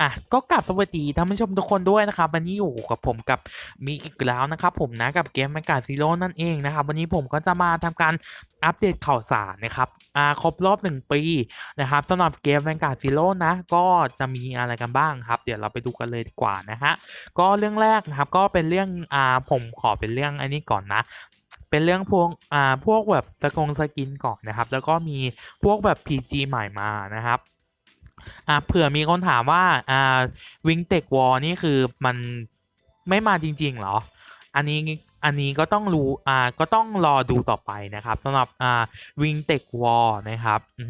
อะก็กลับสวัสดีท่านผู้ชมทุกคนด้วยนะครับวันนี้อยู่กับผมกับมีอีกแล้วนะครับผมนะกับเกมแมกาซีโร่นั่นเองนะครับวันนี้ผมก็จะมาทำการอัปเดตข่าวสารนะครับอ่าครบรอบหนึ่งปีนะครับสำหรับเกมแมกาซีโร่นะก็จะมีอะไรกันบ้างครับ เดี๋ยวเราไปดูกันเลยดีกว่านะฮะก็เรื่องแรกนะครับก็เป็นเรื่องอ่าผมขอเป็นเรื่องอันนี้ก่อนนะเป็นเรื่องพวกอ่าพวกแบบสกงสกินก่อนนะครับ แล้วก็มีพวกแบบ PG ใหม่มานะครับ อ่าเผื่อมีคนถามว่าอ่าวิงเทควอนี่คือมันไม่มาจริง ๆ เหรอ อันนี้อันนี้ก็ต้องรู้อ่าก็ต้องรอดูต่อไปนะครับสำหรับอ่าวิงเทควอนะครับอื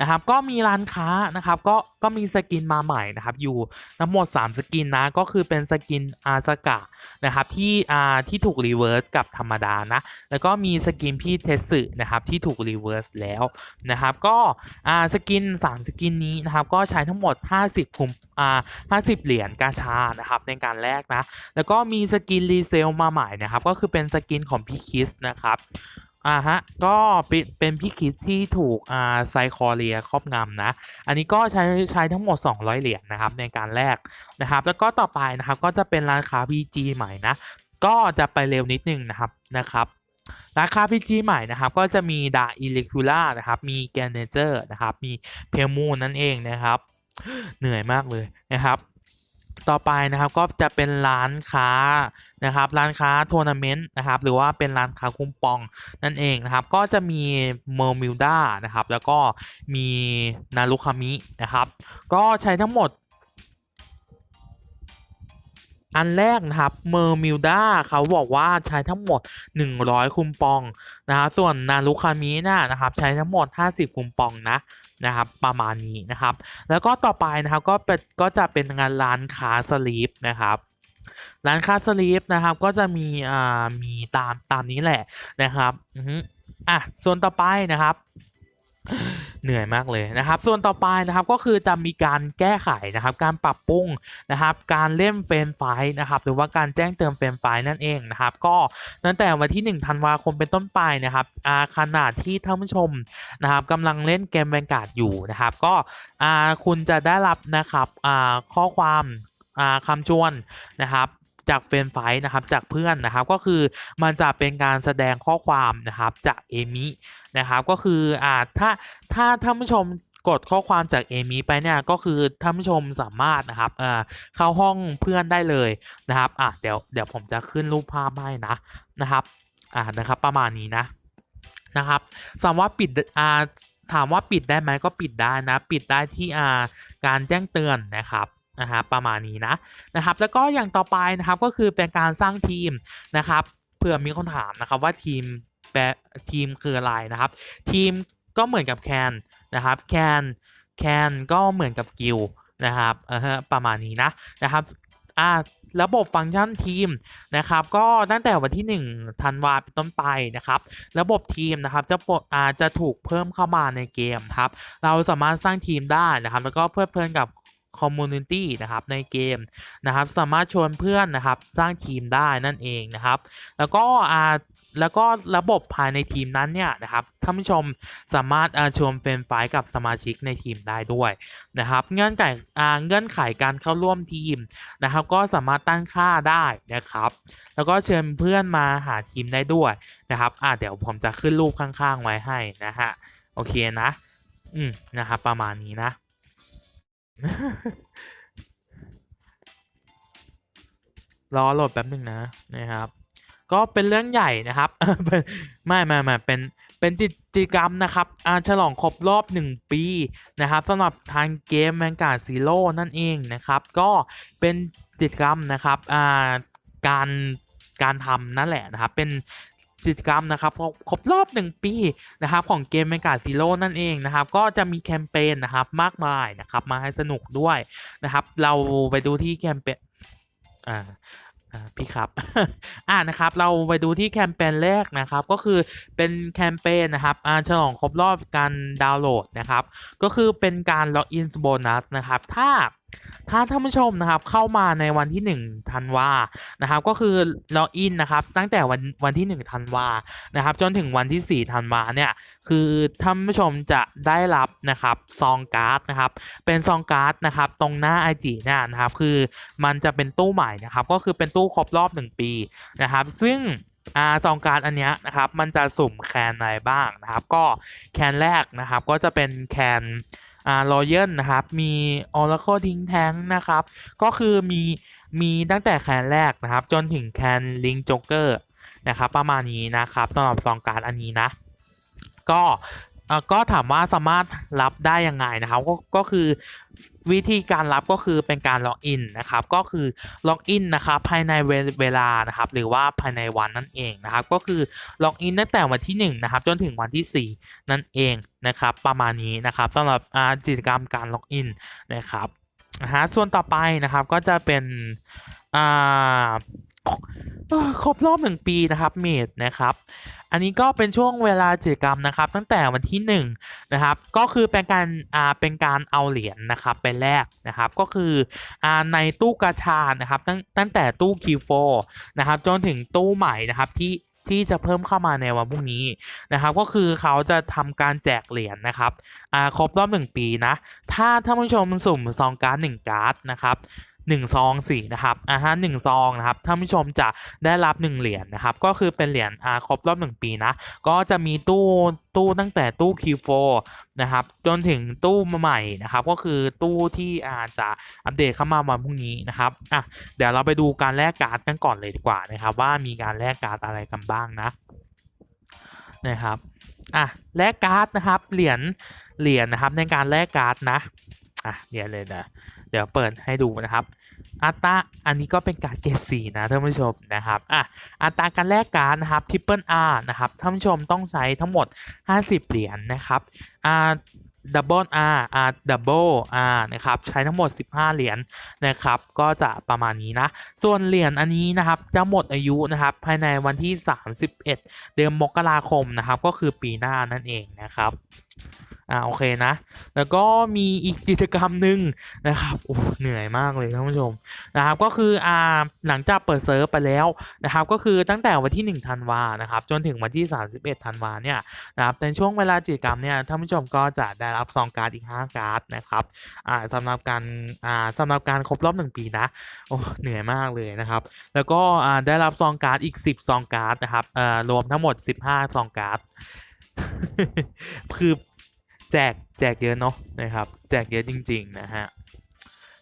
นะครับ ก็มีร้านค้านะครับ ก็ก็มีสกินมาใหม่นะครับอยู่ทั้งหมด 3 สกินนะก็คือเป็นสกินอาซากะนะครับที่อ่าที่ถูกรีเวิร์สกับธรรมดานะแล้วก็มีสกินพี่เทสึนะครับที่ถูกรีเวิร์สแล้วนะครับก็อ่าสกิน 3 สกินนี้นะครับก็ใช้ทั้งหมด 50คุมอ่า50 เหรียญกาชานะครับในการแลกนะแล้วก็มีสกินรีเซลมาใหม่นะครับ ก็คือเป็นสกินของพี่คิสนะครับอ่าฮะก็เป็นเป็นพี่คิสที่ถูกอ่าไซคอเรียครอบงำนะ อันนี้ก็ใช้ใช้ทั้งหมด 200 เหรียญนะครับในการแลกนะครับ แล้วก็ต่อไปนะครับก็จะเป็นร้านค้า PG ใหม่นะ ก็จะไปเร็วนิดนึงนะครับนะครับราคา PG ใหม่นะครับ ก็จะมีดาอิเล็กทูล่านะครับ มีแกนเนเจอร์นะครับ มีเพลมูนนั่นเองนะครับ เหนื่อยมากเลยนะครับ ต่อไปนะครับก็จะเป็นร้านค้า นะครับร้านค้าทัวร์นาเมนต์นะครับหรือว่าเป็นร้านค้าคูปองนั่นเองนะครับก็จะมีเมอร์มิลดานะครับแล้วก็มีนารุคามินะครับก็ใช้ทั้งหมด อันแรกนะครับเมอร์มิลดาเขาบอกว่าใช้ทั้งหมด 100 คุมปองนะครับส่วนนารุคามิน่ะนะครับใช้ทั้งหมด 50 คุมปองนะนะครับประมาณนี้นะครับ แล้วก็ต่อไปนะครับก็เป็นก็จะเป็นงานร้านค้าสลีปนะครับ ร้านค้าสลีปนะครับก็จะมีอ่ามีตามตามนี้แหละนะครับอืออะส่วนต่อไปนะครับเหนื่อยมากเลยนะครับ ส่วนต่อไปนะครับก็คือจะมีการแก้ไขนะครับ การปรับปรุงนะครับ การเล่นเฟรนไฟล์นะครับ หรือว่าการแจ้งเตือนเฟรนไฟล์นั่นเองนะครับ ก็ตั้งแต่วันที่1ธันวาคมเป็นต้นไปนะครับอาขนาดที่ท่านผู้ชมนะครับกำลังเล่นเกมแวนการ์ดอยู่นะครับ ก็อาคุณจะได้รับนะครับอาข้อความอ่าคำชวนนะครับ จากเฟนไฟนะครับจากเพื่อนนะครับก็คือมันจะเป็นการแสดงข้อความนะครับจากเอมินะครับก็คืออ่าถ้าถ้าท่านผู้ชมกดข้อความจากเอมิไปเนี่ยก็คือท่านผู้ชมสามารถนะครับอ่าเข้าห้องเพื่อนได้เลยนะครับอะเดี๋ยวเดี๋ยวผมจะขึ้นรูปภาพให้นะนะครับอ่านะครับประมาณนี้นะนะครับสามารถปิดอ่าถามว่าปิดได้ไหมก็ปิดได้นะ ปิดได้ที่อ่าการแจ้งเตือนนะครับ นะครับประมาณนี้นะนะครับแล้วก็อย่างต่อไปนะครับก็คือเป็นการสร้างทีมนะครับเผื่อมีคนถามนะครับว่าทีมแปทีมคืออะไรนะครับ ทีมก็เหมือนกับแคนนะครับแคนแคนก็เหมือนกับกิลนะครับเออประมาณนี้นะนะครับอ่าระบบฟังก์ชันทีมนะครับ ก็ตั้งแต่วันที่1ธันวาเป็นต้นไปนะครับ ระบบทีมนะครับจะปดอาจะถูกเพิ่มเข้ามาในเกมครับ เราสามารถสร้างทีมได้นะครับ แล้วก็เพลิดเพลินกับ คอมมูนิตี้นะครับในเกมนะครับสามารถชวนเพื่อนนะครับสร้างทีมได้นั่นเองนะครับ แล้วก็อ่าแล้วก็ระบบภายในทีมนั้นเนี่ยนะครับท่านผู้ชมสามารถอาชวนเฟนไฟล์กับสมาชิกในทีมได้ด้วยนะครับ เงื่อนไขอาเงื่อนไขการเข้าร่วมทีมนะครับ ก็สามารถตั้งค่าได้นะครับ แล้วก็เชิญเพื่อนมาหาทีมได้ด้วยนะครับอ่าเดี๋ยวผมจะขึ้นรูปข้างๆไว้ให้นะฮะโอเคนะ อืมนะครับประมาณนี้นะ รอโหลดแป๊บหนึ่งนะนะครับ ก็เป็นเรื่องใหญ่นะครับ ไม่ไม่ไม่เป็นเป็นกิจกรรมนะครับอ่าฉลองครบรอบ 1 ปีนะครับสำหรับทางเกมแมงกาซีโร่นั่นเองนะครับ ก็เป็นกิจกรรมนะครับอ่าการการทำนั่นแหละนะครับ เป็น กิจกรรมนะครับครบรบรอบ 1 ปีนะครับของเกมแมกาซีโร่นั่นเองนะครับก็จะมีแคมเปญนะครับมากมายนะครับมาให้สนุกด้วยนะครับเราไปดูที่แคมเปญอ่าอ่าพี่ครับ อ่านะครับ เราไปดูที่แคมเปญแรกนะครับ ก็คือเป็นแคมเปญนะครับอ่าฉลองครบรอบการดาวน์โหลดนะครับ ก็คือเป็นการล็อกอินโบนัสนะครับ ถ้า ถ้าท่านผู้ชมนะครับเข้ามาในวันที่1ธันวานะครับ ก็คือล็อกอินนะครับ ตั้งแต่วันวันที่1ธันวานะครับ จนถึงวันที่4ธันวาเนี่ยคือท่านผู้ชมจะได้รับนะครับซองการ์ดนะครับ เป็นซองการ์ดนะครับ ตรงหน้า IG เนี่ยนะครับ คือมันจะเป็นตู้ใหม่นะครับ ก็คือเป็นตู้ครบรอบ 1 ปีนะครับ ซึ่งอ่าซองการ์ดอันนี้นะครับ มันจะสุ่มแคนอะไรบ้างนะครับ ก็แคนแรกนะครับ ก็จะเป็นแคน อ่ารอยัลนะครับ มี Oracle ทิ้งแท้งนะครับ ก็คือมีมีตั้งแต่แคนแรกนะครับ จนถึงแคนลิงจ็อกเกอร์นะครับ ประมาณนี้นะครับสำหรับซองการ์ดอันนี้นะ ก็เอ่อก็ถามว่าสามารถรับได้ยังไงนะครับ ก็ก็คือ วิธีการรับก็คือเป็นการล็อกอินนะครับก็คือล็อกอินนะครับภายในเวลานะครับหรือว่าภายในวันนั่นเองนะครับก็คือล็อกอินตั้งแต่วันที่1นะครับจนถึงวันที่ 4 นั่นเองนะครับประมาณนี้นะครับสำหรับกิจกรรมการล็อกอินนะครับนะฮะส่วนต่อไปนะครับก็จะเป็นอ่า ครบรอบหนึ่งปีนะครับเมดนะครับ อันนี้ก็เป็นช่วงเวลากิจกรรมนะครับ ตั้งแต่วันที่1นงนะครับก็คือเป็นการอ่าเป็นการเอาเหรียญนะครับไปแลกนะครับก็คืออ่าในตู้กาชานะครับตั้งตั้งแต่ตู้คิวโฟนะครับจนถึงตู้ใหม่นะครับที่ที่จะเพิ่มเข้ามาในวันพรุ่งนี้นะครับ ก็คือเขาจะทำการแจกเหรียญนะครับครบรอบหนึ่งปีนะ ถ้าท่านผู้ชมสุ่มซองการ์ดหนึ่งการ์ดนะครับ หนึ่งซองสี่นะครับอ่าฮะหนึ่งซองนะครับท่านผู้ชมจะได้รับหนึ่งเหรียญนะครับ ก็คือเป็นเหรียญอ่าครบรอบหนึ่งปีนะ ก็จะมีตู้ตู้ตั้งแต่ตู้ Q4 นะครับจนถึงตู้ใหม่นะครับ ก็คือตู้ที่อาจจะอัปเดตเข้ามาวันพรุ่งนี้นะครับอะเดี๋ยวเราไปดูการแลกการ์ดกันก่อนเลยดีกว่านะครับ ว่ามีการแลกการ์ดอะไรกันบ้างนะนะครับอะแลกการ์ดนะครับเหรียญเหรียญนะครับในการแลกการ์ดนะอะเดี๋ยวเลยนะ ดี๋ยวเปิดให้ดูนะครับอัตราอันนี้ก็เป็นการเกรดสีนะท่านผู้ชมนะครับอะอัตราการแลกการนะครับ Triple R นะครับท่านผู้ชมต้องใช้ทั้งหมด 50 เหรียญนะครับอ่า Double R R Double R นะครับ ใช้ทั้งหมด 15 เหรียญนะครับ ก็จะประมาณนี้นะ ส่วนเหรียญอันนี้นะครับ จะหมดอายุนะครับ ภายในวันที่ 31 เดือนมกราคมนะครับ ก็คือปีหน้านั่นเองนะครับ อ่าโอเคนะ แล้วก็มีอีกกิจกรรมหนึ่งนะครับโอ้เหนื่อยมากเลยท่านผู้ชมนะครับก็คืออ่าหลังจากเปิดเซิร์ฟไปแล้วนะครับก็คือตั้งแต่วันที่1ธันวานะครับจนถึงวันที่ 31ธันวาเนี่ยนะครับในช่วงเวลากิจกรรมเนี่ยท่านผู้ชมก็จะได้รับซองการ์ดอีก 5 การ์ดนะครับอ่าสำหรับการอ่าสำหรับการครบรอบ 1 ปีนะโอ้เหนื่อยมากเลยนะครับแล้วก็อ่าได้รับซองการ์ดอีก 10ซองการ์ดนะครับเอ่อรวมทั้งหมด 15ซองการ์ดคือ แจกแจกเยอะเนาะนะครับแจกเยอะจริงๆนะฮะ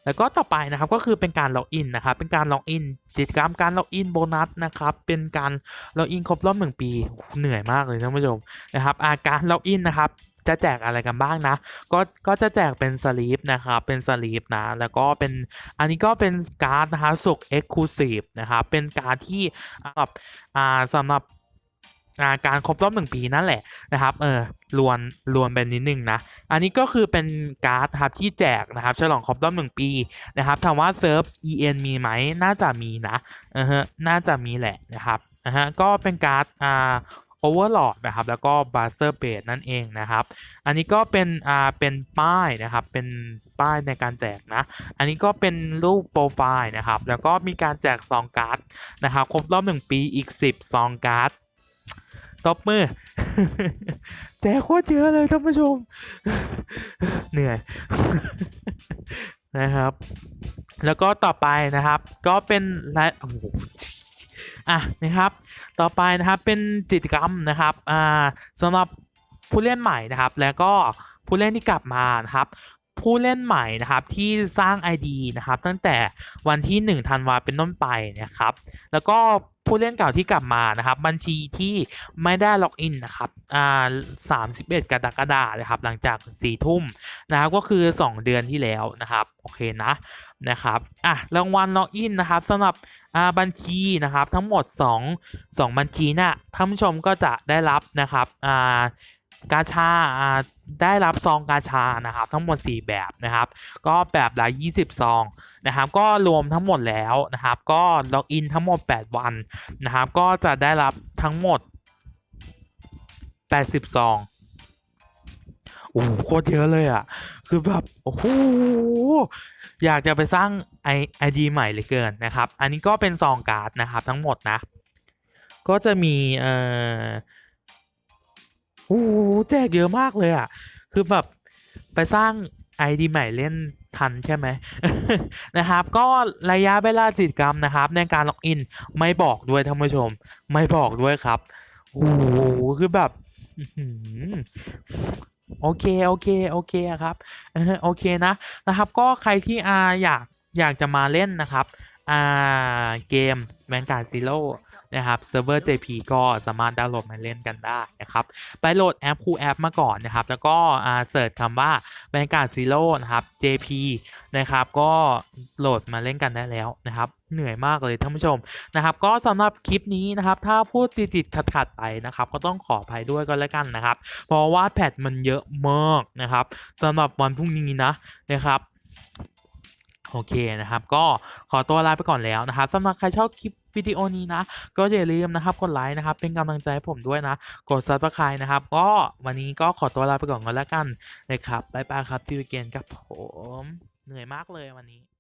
แล้วก็ต่อไปนะครับก็คือเป็นการล็อกอินนะครับเป็นการล็อกอินกิจกรรมการล็อกอินโบนัสนะครับเป็นการล็อกอินครบรอบหนึ่งปีเหนื่อยมากเลยท่านผู้ชมนะครับอาการล็อกอินนะครับจะแจกอะไรกันบ้างนะ ก็ก็จะแจกเป็นสลีปนะครับเป็นสลีปนะ แล้วก็เป็นอันนี้ก็เป็นการ์ดนะคะสุกเอ็กซ์คลูซีฟนะครับเป็นการ์ดที่สำหรับอ่าสำหรับาการครบรอบหนึ่งปีนั่นแหละนะครับเออรวนรวนเป็นนิดนึงนะ อันนี้ก็คือเป็นการ์ดครับที่แจกนะครับฉลองครบรอบหนึ่งปีนะครับถามว่าเซิร์ฟ EN มีไหมน่าจะมีนะเออฮะน่าจะมีแหละนะครับนะฮะก็เป็นการ์ดอ่า Overlord นะครับแล้วก็ b u z z e r b a s e นั่นเองนะครับ อันนี้ก็เป็นอ่าเป็นป้ายนะครับเป็นป้ายในการแจกนะ อันนี้ก็เป็นรูปโปรไฟล์นะครับแล้วก็มีการแจกซองการ์ดนะครับครบรอบหนึ่งปีอีก 10ซองการ์ด ตบมือแจกโคตรเยอะเลยท่านผู้ชม เหนื่อยนะครับ แล้วก็ต่อไปนะครับ ก็เป็นรายโอ้โหอะนะครับ ต่อไปนะครับเป็นกิจกรรมนะครับอ่าสำหรับผู้เล่นใหม่นะครับ แล้วก็ผู้เล่นที่กลับมานะครับ ผู้เล่นใหม่นะครับที่สร้าง ID นะครับตั้งแต่วันที่ 1 ธันวาเป็นต้นไปนะครับ แล้วก็ผู้เล่นเก่าที่กลับมานะครับ บัญชีที่ไม่ได้ล็อกอินนะครับอ่า31กรกฎาคมนะครับ หลังจาก4ทุ่มนะครับก็คือ 2 เดือนที่แล้วนะครับ โอเคนะนะครับอะรางวัลล็อกอินนะครับสำหรับอ่าบัญชีนะครับทั้งหมด 2 2 บัญชีน่ะท่านผู้ชมก็จะได้รับนะครับอ่า กาชาได้รับซองกาชานะครับทั้งหมด 4 แบบนะครับ ก็แบบละ20 ซองนะครับ ก็รวมทั้งหมดแล้วนะครับ ก็ล็อกอินทั้งหมด 8 วันนะครับ ก็จะได้รับทั้งหมด 80 ซองโอ้โหโคตรเยอะเลยอะ คือแบบโอ้โหอยากจะไปสร้างไอไอดีใหม่เลยเกินนะครับ อันนี้ก็เป็นซองการ์ดนะครับทั้งหมดนะ ก็จะมีเอ่อ อ้โหแจกเยอะมากเลยอะ คือแบบไปสร้างไอดีใหม่เล่นทันใช่ไหมนะครับ ก็ระยะเวลากิจกรรมนะครับ ในการล็อกอินไม่บอกด้วยท่านผู้ชม ไม่บอกด้วยครับโอ้โหคือแบบโอเค โอเค โอเคครับโอเคนะนะครับ ก็ใครที่อาอยากอยากจะมาเล่นนะครับ อ่าเกมแมนการ์ดซีโร่ นะครับเซิร์ฟเวอร์ JP ก็สามารถดาวน์โหลดมาเล่นกันได้นะครับไปโหลดแอปคูแอปมาก่อนนะครับ แล้วก็อ่าเสิร์ชคำว่าแมนการ์ดซีโร่นะครับ JP นะครับก็โหลดมาเล่นกันได้แล้วนะครับเหนื่อยมากเลยท่านผู้ชมนะครับ ก็สำหรับคลิปนี้นะครับ ถ้าพูดติดติดขัดขัดๆไปนะครับ ก็ต้องขออภัยด้วยก็แล้วกันนะครับ เพราะว่าแพทมันเยอะมากนะครับสำหรับวันพรุ่งนี้นะนะครับโอเคนะครับ ก็ขอตัวลาไปก่อนแล้วนะครับสำหรับใครชอบคลิป วิดีโอนี้นะ ก็อย่าลืมนะครับกดไลค์นะครับ เป็นกำลังใจให้ผมด้วยนะ กดซับสไครต์นะครับ ก็วันนี้ก็ขอตัวลาไปก่อนก็แล้วกันนะครับบ๊ายบายครับที่วิเกนครับผม เหนื่อยมากเลยวันนี้